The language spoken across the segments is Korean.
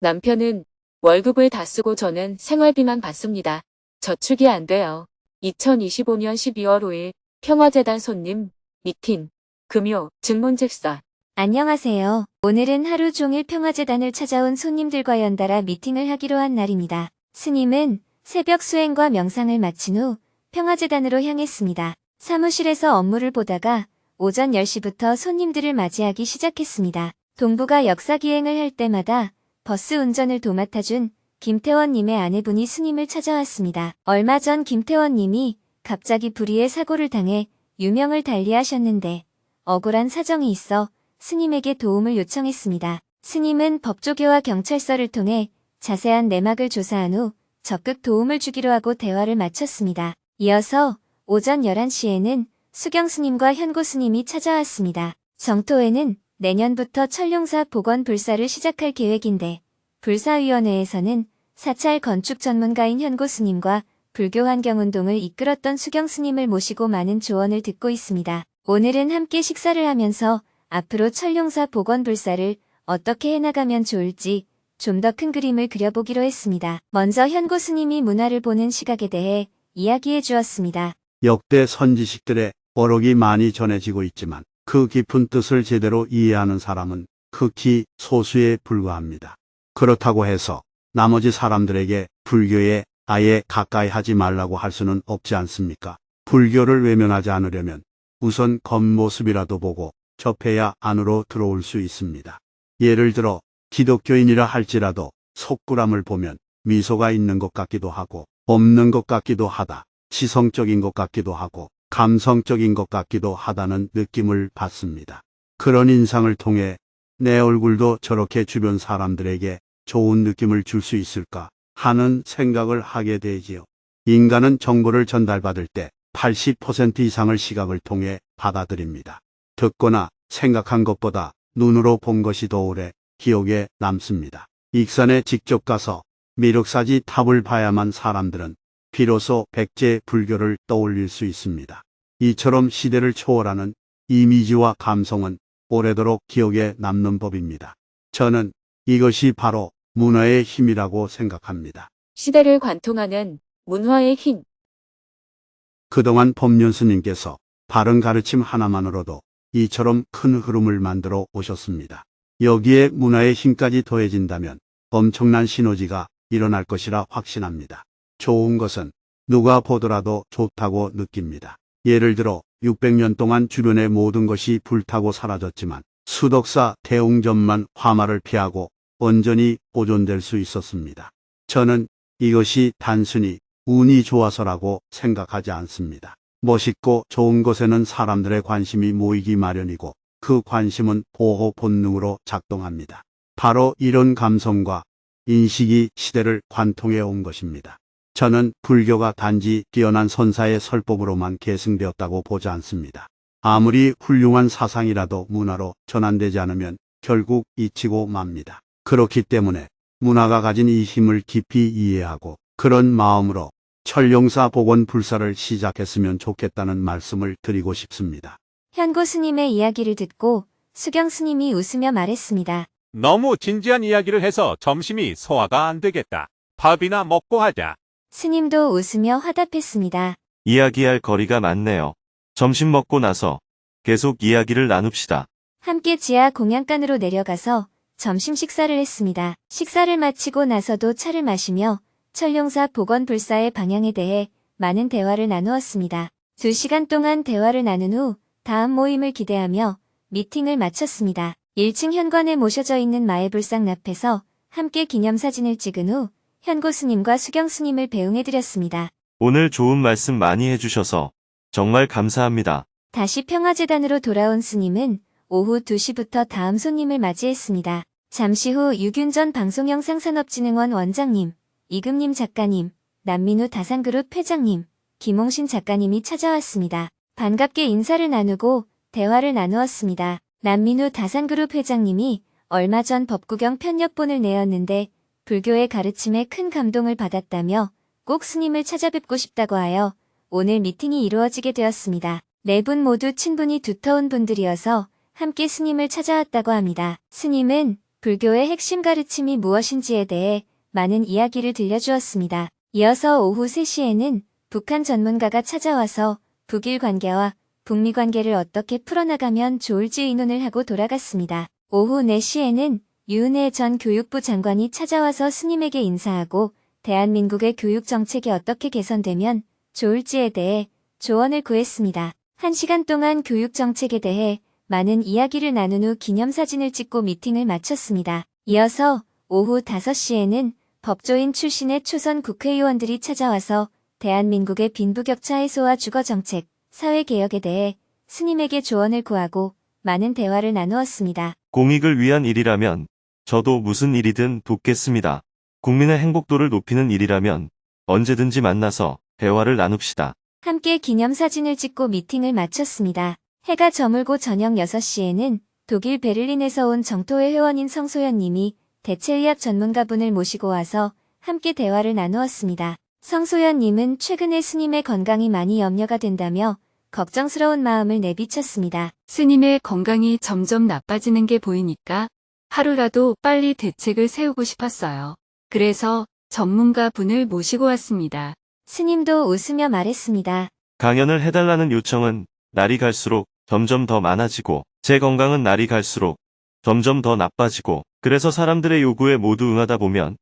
남편은 월급을 다 쓰고 저는 생활비만 받습니다. 저축이 안 돼요. 2025년 12월 5일 평화재단 손님 미팅 금요 증문즉사 안녕하세요. 오늘은 하루 종일 평화재단을 찾아온 손님들과 연달아 미팅을 하기로 한 날입니다. 스님은 새벽 수행과 명상을 마친 후 평화재단으로 향했습니다. 사무실에서 업무를 보다가 오전 10시부터 손님들을 맞이하기 시작했습니다. 동부가 역사기행을 할 때마다 버스 운전을 도맡아준 김태원님의 아내분이 스님을 찾아왔습니다. 얼마 전 김태원님이 갑자기 불의의 사고를 당해 유명을 달리하셨는데 억울한 사정이 있어 스님에게 도움을 요청했습니다. 스님은 법조계와 경찰서를 통해 자세한 내막을 조사한 후 적극 도움을 주기로 하고 대화를 마쳤습니다. 이어서 오전 11시에는 수경 스님과 현고 스님이 찾아왔습니다. 정토에는 내년부터 천룡사 복원 불사를 시작할 계획인데 불사위원회에서는 사찰 건축 전문가인 현고 스님과 불교 환경운동을 이끌었던 수경 스님을 모시고 많은 조언을 듣고 있습니다. 오늘은 함께 식사를 하면서 앞으로 천룡사 복원 불사를 어떻게 해나가면 좋을지 좀 더 큰 그림을 그려보기로 했습니다. 먼저 현고 스님이 문화를 보는 시각에 대해 이야기해 주었습니다. 역대 선지식들의 어록이 많이 전해지고 있지만 그 깊은 뜻을 제대로 이해하는 사람은 극히 소수에 불과합니다. 그렇다고 해서 나머지 사람들에게 불교에 아예 가까이 하지 말라고 할 수는 없지 않습니까? 불교를 외면하지 않으려면 우선 겉모습이라도 보고 접해야 안으로 들어올 수 있습니다. 예를 들어 기독교인이라 할지라도 속구람을 보면 미소가 있는 것 같기도 하고 없는 것 같기도 하다. 지성적인 것 같기도 하고 감성적인 것 같기도 하다는 느낌을 받습니다. 그런 인상을 통해 내 얼굴도 저렇게 주변 사람들에게 좋은 느낌을 줄 수 있을까 하는 생각을 하게 되지요. 인간은 정보를 전달받을 때 80% 이상을 시각을 통해 받아들입니다. 듣거나 생각한 것보다 눈으로 본 것이 더 오래 기억에 남습니다. 익산에 직접 가서 미륵사지 탑을 봐야만 사람들은 비로소 백제 불교를 떠올릴 수 있습니다. 이처럼 시대를 초월하는 이미지와 감성은 오래도록 기억에 남는 법입니다. 저는 이것이 바로 문화의 힘이라고 생각합니다. 시대를 관통하는 문화의 힘 그동안 법륜 스님께서 바른 가르침 하나만으로도 이처럼 큰 흐름을 만들어 오셨습니다. 여기에 문화의 힘까지 더해진다면 엄청난 시너지가 일어날 것이라 확신합니다. 좋은 것은 누가 보더라도 좋다고 느낍니다. 예를 들어 600년 동안 주변의 모든 것이 불타고 사라졌지만 수덕사 대웅전만 화마를 피하고 온전히 보존될 수 있었습니다. 저는 이것이 단순히 운이 좋아서라고 생각하지 않습니다. 멋있고 좋은 것에는 사람들의 관심이 모이기 마련이고 그 관심은 보호 본능으로 작동합니다. 바로 이런 감성과 인식이 시대를 관통해 온 것입니다. 저는 불교가 단지 뛰어난 선사의 설법으로만 계승되었다고 보지 않습니다. 아무리 훌륭한 사상이라도 문화로 전환되지 않으면 결국 잊히고 맙니다. 그렇기 때문에 문화가 가진 이 힘을 깊이 이해하고 그런 마음으로 철룡사 복원 불사를 시작했으면 좋겠다는 말씀을 드리고 싶습니다. 현고 스님의 이야기를 듣고 수경 스님이 웃으며 말했습니다. 너무 진지한 이야기를 해서 점심이 소화가 안 되겠다. 밥이나 먹고 하자. 스님도 웃으며 화답했습니다. 이야기할 거리가 많네요. 점심 먹고 나서 계속 이야기를 나눕시다. 함께 지하 공양간으로 내려가서 점심 식사를 했습니다. 식사를 마치고 나서도 차를 마시며 천룡사 복원 불사의 방향에 대해 많은 대화를 나누었습니다. 두 시간 동안 대화를 나눈 후 다음 모임을 기대하며 미팅을 마쳤습니다. 1층 현관에 모셔져 있는 마애불상 앞에서 함께 기념사진을 찍은 후 현고 스님과 수경 스님을 배웅해드렸습니다. 오늘 좋은 말씀 많이 해주셔서 정말 감사합니다. 다시 평화재단으로 돌아온 스님은 오후 2시부터 다음 손님을 맞이했습니다. 잠시 후 유균전 방송영상산업진흥원 원장님, 이금님 작가님, 남민우 다산그룹 회장님, 김홍신 작가님이 찾아왔습니다. 반갑게 인사를 나누고 대화를 나누었습니다. 남민우 다산그룹 회장님이 얼마 전 법구경 편협본을 내었는데 불교의 가르침에 큰 감동을 받았다며 꼭 스님을 찾아뵙고 싶다고 하여 오늘 미팅이 이루어지게 되었습니다. 네 분 모두 친분이 두터운 분들이어서 함께 스님을 찾아왔다고 합니다. 스님은 불교의 핵심 가르침이 무엇인지에 대해 많은 이야기를 들려주었습니다. 이어서 오후 3시에는 북한 전문가가 찾아와서 북일 관계와 북미 관계를 어떻게 풀어나가면 좋을지 의논을 하고 돌아갔습니다. 오후 4시에는 유은혜 전 교육부 장관이 찾아와서 스님에게 인사하고 대한민국의 교육 정책이 어떻게 개선되면 좋을지에 대해 조언을 구했습니다. 한 시간 동안 교육 정책에 대해 많은 이야기를 나눈 후 기념사진을 찍고 미팅을 마쳤습니다. 이어서 오후 5시에는 법조인 출신의 초선 국회의원들이 찾아와서 대한민국의 빈부격차 해소와 주거정책, 사회개혁에 대해 스님에게 조언을 구하고 많은 대화를 나누었습니다. 공익을 위한 일이라면 저도 무슨 일이든 돕겠습니다. 국민의 행복도를 높이는 일이라면 언제든지 만나서 대화를 나눕시다. 함께 기념사진을 찍고 미팅을 마쳤습니다. 해가 저물고 저녁 6시에는 독일 베를린에서 온 정토회 회원인 성소연 님이 대체의학 전문가분을 모시고 와서 함께 대화를 나누었습니다. 성소연 님은 최근에 스님의 건강이 많이 염려가 된다며 걱정스러운 마음을 내비쳤습니다. 스님의 건강이 점점 나빠지는 게 보이니까 하루라도 빨리 대책을 세우고 싶었어요. 그래서 전문가 분을 모시고 왔습니다. 스님도 웃으며 말했습니다. 강연을 해달라는 요청은 날이 갈수록 점점 더 많아지고 제 건강은 날이 갈수록 점점 더 나빠지고 그래서 사람들의 요구에 모두 응하다 보면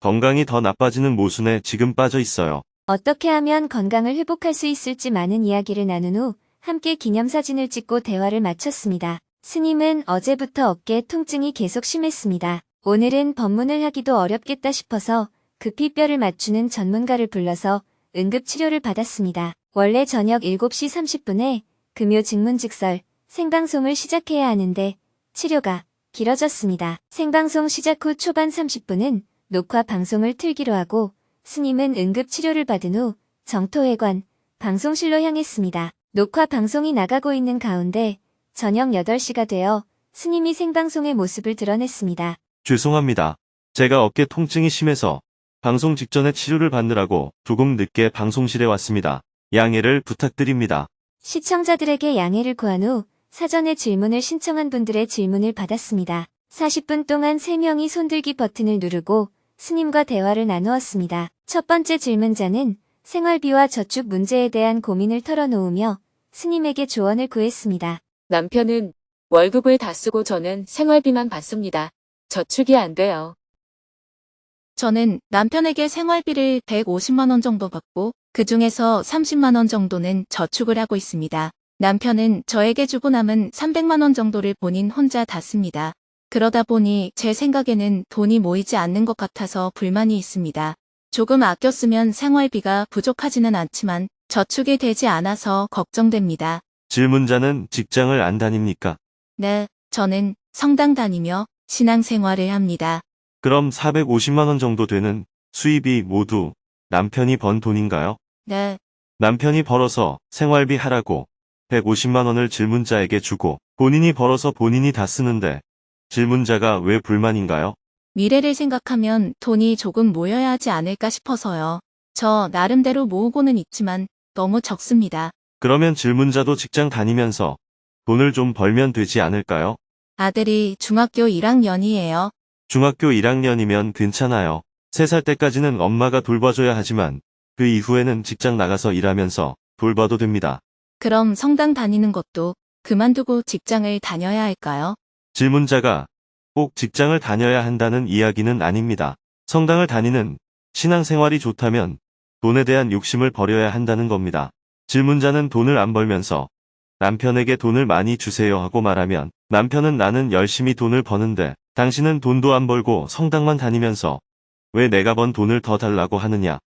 건강이 더 나빠지는 모순에 지금 빠져 있어요. 어떻게 하면 건강을 회복할 수 있을지 많은 이야기를 나눈 후 함께 기념사진을 찍고 대화를 마쳤습니다. 스님은 어제부터 어깨 통증이 계속 심했습니다. 오늘은 법문을 하기도 어렵겠다 싶어서 급히 뼈를 맞추는 전문가를 불러서 응급치료를 받았습니다. 원래 저녁 7시 30분에 금요 증문즉설 생방송을 시작해야 하는데 치료가 길어졌습니다. 생방송 시작 후 초반 30분은 녹화 방송을 틀기로 하고 스님은 응급치료를 받은 후 정토회관 방송실로 향했습니다. 녹화 방송이 나가고 있는 가운데 저녁 8시가 되어 스님이 생방송의 모습을 드러냈습니다. 죄송합니다. 제가 어깨 통증이 심해서 방송 직전에 치료를 받느라고 조금 늦게 방송실에 왔습니다. 양해를 부탁드립니다. 시청자들에게 양해를 구한 후 사전에 질문을 신청한 분들의 질문을 받았습니다. 40분 동안 3명이 손들기 버튼을 누르고 스님과 대화를 나누었습니다. 첫 번째 질문자는 생활비와 저축 문제에 대한 고민을 털어놓으며 스님에게 조언을 구했습니다. 남편은 월급을 다 쓰고 저는 생활비만 받습니다. 저축이 안 돼요. 저는 남편에게 생활비를 150만 원 정도 받고 그 중에서 30만 원 정도는 저축을 하고 있습니다. 남편은 저에게 주고 남은 300만 원 정도를 본인 혼자 다 씁니다. 그러다 보니 제 생각에는 돈이 모이지 않는 것 같아서 불만이 있습니다. 조금 아껴 쓰면 생활비가 부족하지는 않지만 저축이 되지 않아서 걱정됩니다. 질문자는 직장을 안 다닙니까? 네, 저는 성당 다니며 신앙생활을 합니다. 그럼 450만 원 정도 되는 수입이 모두 남편이 번 돈인가요? 네, 남편이 벌어서 생활비 하라고 150만 원을 질문자에게 주고 본인이 벌어서 본인이 다 쓰는데 질문자가 왜 불만인가요? 미래를 생각하면 돈이 조금 모여야 하지 않을까 싶어서요. 저 나름대로 모으고는 있지만 너무 적습니다. 그러면 질문자도 직장 다니면서 돈을 좀 벌면 되지 않을까요? 아들이 중학교 1학년이에요. 중학교 1학년이면 괜찮아요. 3살 때까지는 엄마가 돌봐줘야 하지만 그 이후에는 직장 나가서 일하면서 돌봐도 됩니다. 그럼 성당 다니는 것도 그만두고 직장을 다녀야 할까요? 질문자가 꼭 직장을 다녀야 한다는 이야기는 아닙니다. 성당을 다니는 신앙생활이 좋다면 돈에 대한 욕심을 버려야 한다는 겁니다. 질문자는 돈을 안 벌면서 남편에게 돈을 많이 주세요 하고 말하면 남편은 나는 열심히 돈을 버는데 당신은 돈도 안 벌고 성당만 다니면서 왜 내가 번 돈을 더 달라고 하느냐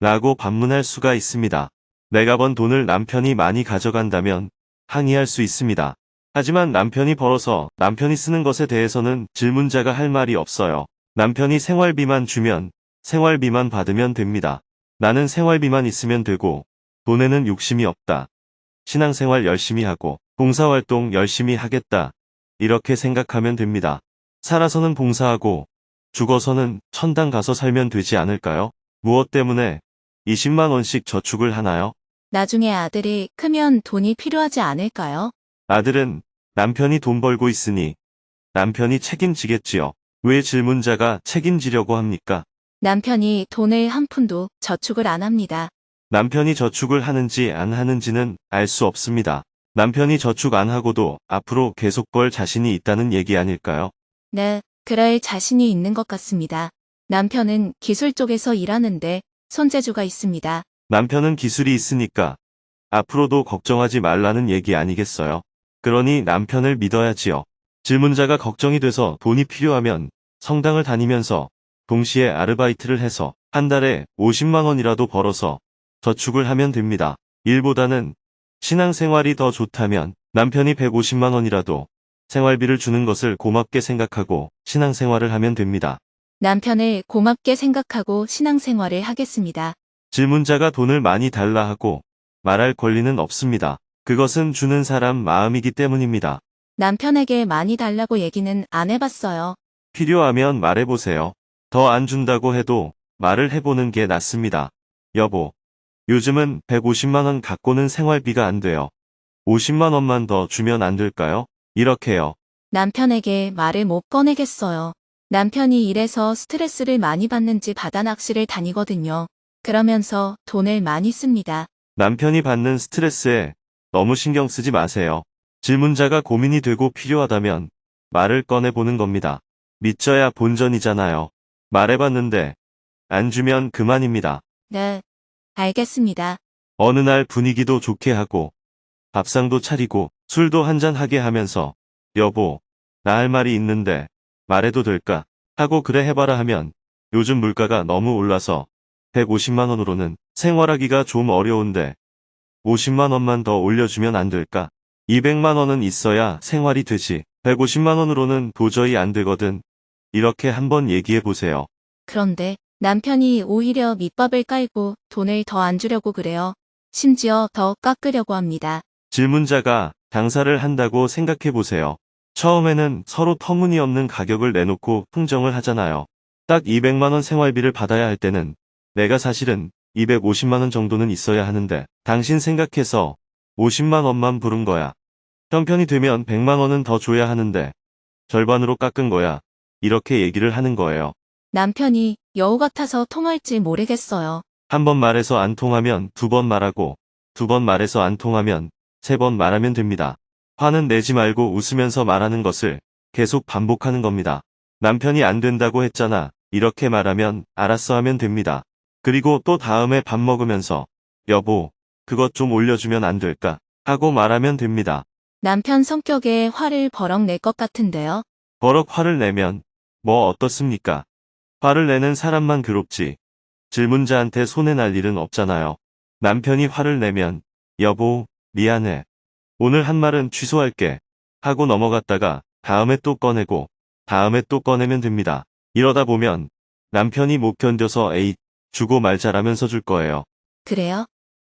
라고 반문할 수가 있습니다. 내가 번 돈을 남편이 많이 가져간다면 항의할 수 있습니다. 하지만 남편이 벌어서 남편이 쓰는 것에 대해서는 질문자가 할 말이 없어요. 남편이 생활비만 주면 생활비만 받으면 됩니다. 나는 생활비만 있으면 되고 돈에는 욕심이 없다. 신앙생활 열심히 하고 봉사활동 열심히 하겠다. 이렇게 생각하면 됩니다. 살아서는 봉사하고 죽어서는 천당 가서 살면 되지 않을까요? 무엇 때문에 20만 원씩 저축을 하나요? 나중에 아들이 크면 돈이 필요하지 않을까요? 아들은 남편이 돈 벌고 있으니 남편이 책임지겠지요. 왜 질문자가 책임지려고 합니까? 남편이 돈을 한 푼도 저축을 안 합니다. 남편이 저축을 하는지 안 하는지는 알 수 없습니다. 남편이 저축 안 하고도 앞으로 계속 벌 자신이 있다는 얘기 아닐까요? 네, 그럴 자신이 있는 것 같습니다. 남편은 기술 쪽에서 일하는데 손재주가 있습니다. 남편은 기술이 있으니까 앞으로도 걱정하지 말라는 얘기 아니겠어요? 그러니 남편을 믿어야지요. 질문자가 걱정이 돼서 돈이 필요하면 성당을 다니면서 동시에 아르바이트를 해서 한 달에 50만 원이라도 벌어서 저축을 하면 됩니다. 일보다는 신앙생활이 더 좋다면 남편이 150만 원이라도 생활비를 주는 것을 고맙게 생각하고 신앙생활을 하면 됩니다. 남편을 고맙게 생각하고 신앙생활을 하겠습니다. 질문자가 돈을 많이 달라 하고 말할 권리는 없습니다. 그것은 주는 사람 마음이기 때문입니다. 남편에게 많이 달라고 얘기는 안 해봤어요. 필요하면 말해보세요. 더 안 준다고 해도 말을 해보는 게 낫습니다. 여보, 요즘은 150만원 갖고는 생활비가 안 돼요. 50만원만 더 주면 안 될까요? 이렇게요. 남편에게 말을 못 꺼내겠어요. 남편이 일해서 스트레스를 많이 받는지 바다 낚시를 다니거든요. 그러면서 돈을 많이 씁니다. 남편이 받는 스트레스에 너무 신경 쓰지 마세요. 질문자가 고민이 되고 필요하다면 말을 꺼내보는 겁니다. 믿져야 본전이잖아요. 말해봤는데 안 주면 그만입니다. 네, 알겠습니다. 어느 날 분위기도 좋게 하고 밥상도 차리고 술도 한잔하게 하면서 여보, 나 할 말이 있는데 말해도 될까? 하고 그래 해봐라 하면 요즘 물가가 너무 올라서 150만 원으로는 생활하기가 좀 어려운데 50만 원만 더 올려주면 안 될까? 200만 원은 있어야 생활이 되지. 150만 원으로는 도저히 안 되거든. 이렇게 한번 얘기해 보세요. 그런데 남편이 오히려 밑밥을 깔고 돈을 더 안 주려고 그래요. 심지어 더 깎으려고 합니다. 질문자가 장사를 한다고 생각해 보세요. 처음에는 서로 터무니없는 가격을 내놓고 흥정을 하잖아요. 딱 200만원 생활비를 받아야 할 때는 내가 사실은 250만원 정도는 있어야 하는데 당신 생각해서 50만원만 부른 거야. 형편이 되면 100만원은 더 줘야 하는데 절반으로 깎은 거야. 이렇게 얘기를 하는 거예요. 남편이 여우 같아서 통할지 모르겠어요. 한 번 말해서 안 통하면 두 번 말하고 두 번 말해서 안 통하면 세 번 말하면 됩니다. 화는 내지 말고 웃으면서 말하는 것을 계속 반복하는 겁니다. 남편이 안 된다고 했잖아. 이렇게 말하면 알았어 하면 됩니다. 그리고 또 다음에 밥 먹으면서 여보, 그것 좀 올려주면 안 될까? 하고 말하면 됩니다. 남편 성격에 화를 버럭 낼 것 같은데요. 버럭 화를 내면 뭐 어떻습니까? 화를 내는 사람만 괴롭지. 질문자한테 손해 날 일은 없잖아요. 남편이 화를 내면 여보, 미안해. 오늘 한 말은 취소할게. 하고 넘어갔다가 다음에 또 꺼내고 다음에 또 꺼내면 됩니다. 이러다 보면 남편이 못 견뎌서 에이, 주고 말자라면서 줄 거예요. 그래요?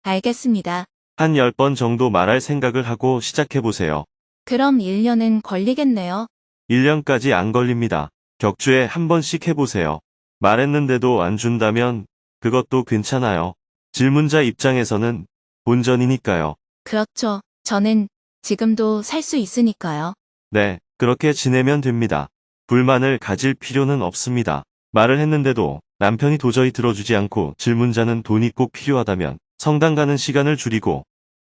알겠습니다. 한 10번 정도 말할 생각을 하고 시작해보세요. 그럼 1년은 걸리겠네요. 1년까지 안 걸립니다. 격주에 한 번씩 해보세요. 말했는데도 안 준다면 그것도 괜찮아요. 질문자 입장에서는 본전이니까요. 그렇죠. 저는 지금도 살 수 있으니까요. 네, 그렇게 지내면 됩니다. 불만을 가질 필요는 없습니다. 말을 했는데도 남편이 도저히 들어주지 않고 질문자는 돈이 꼭 필요하다면 성당 가는 시간을 줄이고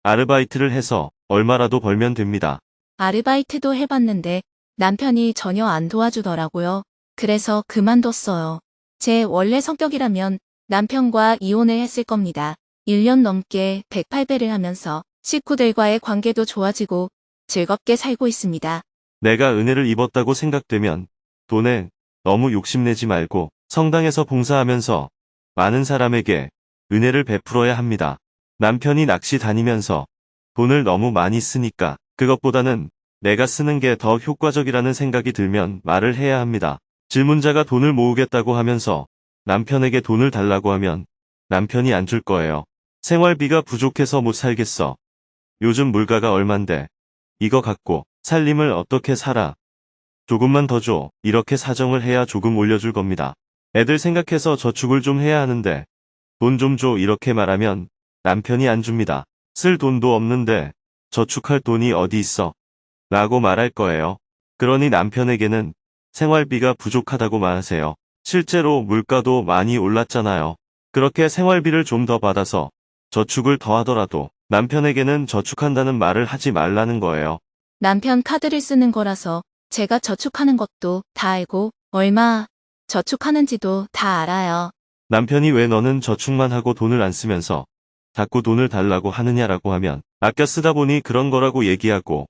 아르바이트를 해서 얼마라도 벌면 됩니다. 아르바이트도 해봤는데 남편이 전혀 안 도와주더라고요. 그래서 그만뒀어요. 제 원래 성격이라면 남편과 이혼을 했을 겁니다. 1년 넘게 108배를 하면서 식구들과의 관계도 좋아지고 즐겁게 살고 있습니다. 내가 은혜를 입었다고 생각되면 돈에 너무 욕심내지 말고 성당에서 봉사하면서 많은 사람에게 은혜를 베풀어야 합니다. 남편이 낚시 다니면서 돈을 너무 많이 쓰니까 그것보다는 내가 쓰는 게 더 효과적이라는 생각이 들면 말을 해야 합니다. 질문자가 돈을 모으겠다고 하면서 남편에게 돈을 달라고 하면 남편이 안 줄 거예요. 생활비가 부족해서 못 살겠어. 요즘 물가가 얼만데 이거 갖고 살림을 어떻게 살아? 조금만 더 줘. 이렇게 사정을 해야 조금 올려줄 겁니다. 애들 생각해서 저축을 좀 해야 하는데 돈 좀 줘 이렇게 말하면 남편이 안 줍니다. 쓸 돈도 없는데 저축할 돈이 어디 있어? 라고 말할 거예요. 그러니 남편에게는 생활비가 부족하다고 말하세요. 실제로 물가도 많이 올랐잖아요. 그렇게 생활비를 좀 더 받아서 저축을 더 하더라도 남편에게는 저축한다는 말을 하지 말라는 거예요. 남편 카드를 쓰는 거라서 제가 저축하는 것도 다 알고 얼마 저축하는지도 다 알아요. 남편이 왜 너는 저축만 하고 돈을 안 쓰면서 자꾸 돈을 달라고 하느냐라고 하면 아껴 쓰다 보니 그런 거라고 얘기하고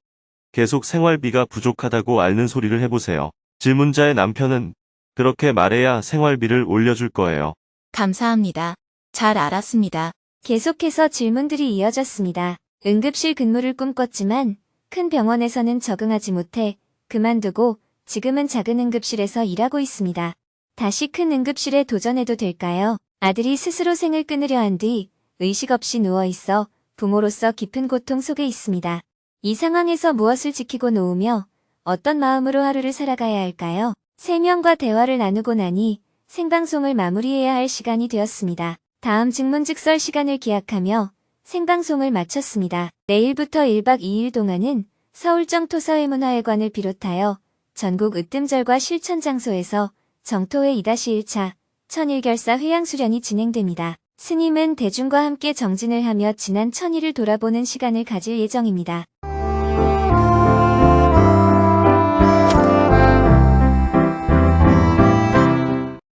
계속 생활비가 부족하다고 앓는 소리를 해보세요. 질문자의 남편은 그렇게 말해야 생활비를 올려줄 거예요. 감사합니다. 잘 알았습니다. 계속해서 질문들이 이어졌습니다. 응급실 근무를 꿈꿨지만 큰 병원에서는 적응하지 못해 그만두고 지금은 작은 응급실에서 일하고 있습니다. 다시 큰 응급실에 도전해도 될까요? 아들이 스스로 생을 끊으려 한 뒤 의식 없이 누워 있어 부모로서 깊은 고통 속에 있습니다. 이 상황에서 무엇을 지키고 놓으며 어떤 마음으로 하루를 살아가야 할까요? 세 명과 대화를 나누고 나니 생방송을 마무리해야 할 시간이 되었습니다. 다음 증문즉설 시간을 기약하며 생방송을 마쳤습니다. 내일부터 1박 2일 동안은 서울 정토사회문화회관을 비롯하여 전국 으뜸절과 실천 장소에서 정토회 2-1차 천일결사 회양 수련이 진행됩니다. 스님은 대중과 함께 정진을 하며 지난 천일을 돌아보는 시간을 가질 예정입니다.